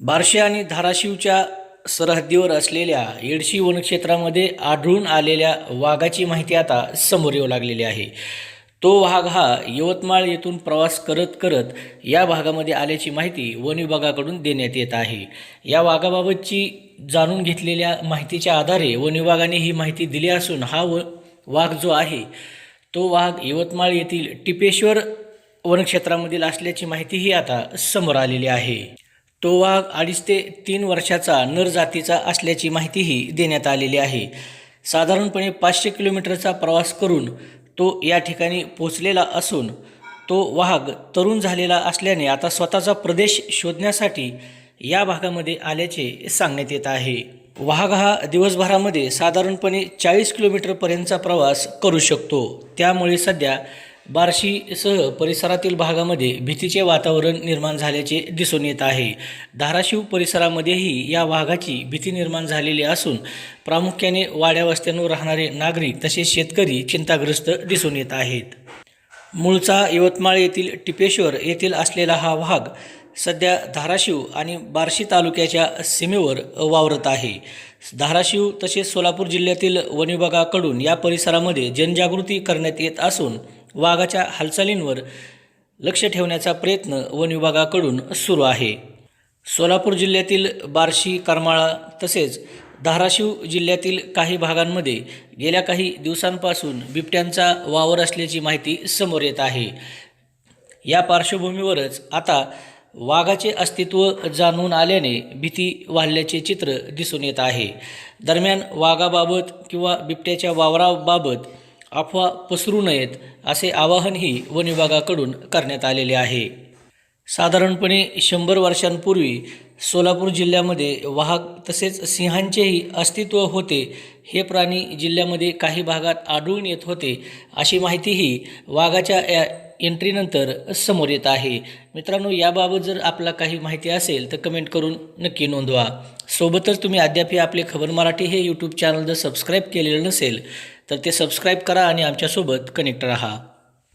बार्शी आणि धाराशिवच्या सरहद्दीवर असलेल्या येडशी वनक्षेत्रामध्ये आढळून आलेल्या वाघाची माहिती आता समोर येऊ लागलेली आहे. तो वाघ हा यवतमाळ येथून प्रवास करत करत या भागामध्ये आल्याची माहिती वन विभागाकडून देण्यात येत आहे. या वाघाबाबतची जाणून घेतलेल्या माहितीच्या आधारे वन विभागाने ही माहिती दिली असून हा व वाघ जो आहे तो वाघ यवतमाळ येथील टिपेश्वर वनक्षेत्रामधील असल्याची माहितीही आता समोर आलेली आहे. तो वाघ अडीच ते तीन वर्षाचा नर जातीचा असल्याची माहितीही देण्यात आलेली आहे. साधारणपणे पाचशे किलोमीटरचा प्रवास करून तो या ठिकाणी पोचलेला असून तो वाघ तरुण झालेला असल्याने आता स्वतःचा प्रदेश शोधण्यासाठी या भागामध्ये आल्याचे सांगण्यात येत आहे. वाघ हा दिवसभरामध्ये साधारणपणे चाळीस किलोमीटरपर्यंतचा प्रवास करू शकतो. त्यामुळे सध्या बार्शीसह परिसरातील भागामध्ये भीतीचे वातावरण निर्माण झाल्याचे दिसून येत आहे. धाराशिव परिसरामध्येही या वाघाची भीती निर्माण झालेली असून प्रामुख्याने वाड्यावस्त्यांवर राहणारे नागरिक तसेच शेतकरी चिंताग्रस्त दिसून येत आहेत. मूळचा यवतमाळ येथील टिपेश्वर येथील असलेला हा वाघ सध्या धाराशिव आणि बार्शी तालुक्याच्या सीमेवर वावरत आहे. धाराशिव तसेच सोलापूर जिल्ह्यातील वनविभागाकडून या परिसरामध्ये जनजागृती करण्यात येत असून वाघाच्या हालचालींवर लक्ष ठेवण्याचा प्रयत्न वन विभागाकडून सुरू आहे. सोलापूर जिल्ह्यातील बार्शी करमाळा तसेच धाराशिव जिल्ह्यातील काही भागांमध्ये गेल्या काही दिवसांपासून बिबट्यांचा वावर असल्याची माहिती समोर येत आहे. या पार्श्वभूमीवरच आता वाघाचे अस्तित्व जाणून आल्याने भीती वाढल्याचे चित्र दिसून येत आहे. दरम्यान वाघाबाबत किंवा बिबट्याच्या वावराबाबत अफवा पसरू नयेत असे आवाहनही वन विभागाकडून करण्यात आलेले आहे. साधारणपणे शंभर वर्षांपूर्वी सोलापूर जिल्ह्यामध्ये वाघ तसेच सिंहांचेही अस्तित्व होते. हे प्राणी जिल्ह्यामध्ये काही भागात आढळून येत होते अशी माहितीही वाघाच्या या एंट्रीनंतर समोर येत आहे. मित्रांनो याबाबत जर आपला काही माहिती असेल तर कमेंट करून नक्की नोंदवा. सोबतच तुम्ही अद्याप आपले खबर मराठी हे यूट्यूब चॅनल जर सबस्क्राईब केलेलं नसेल तर ते सबस्क्राईब करा आणि आमच्यासोबत कनेक्ट राहा.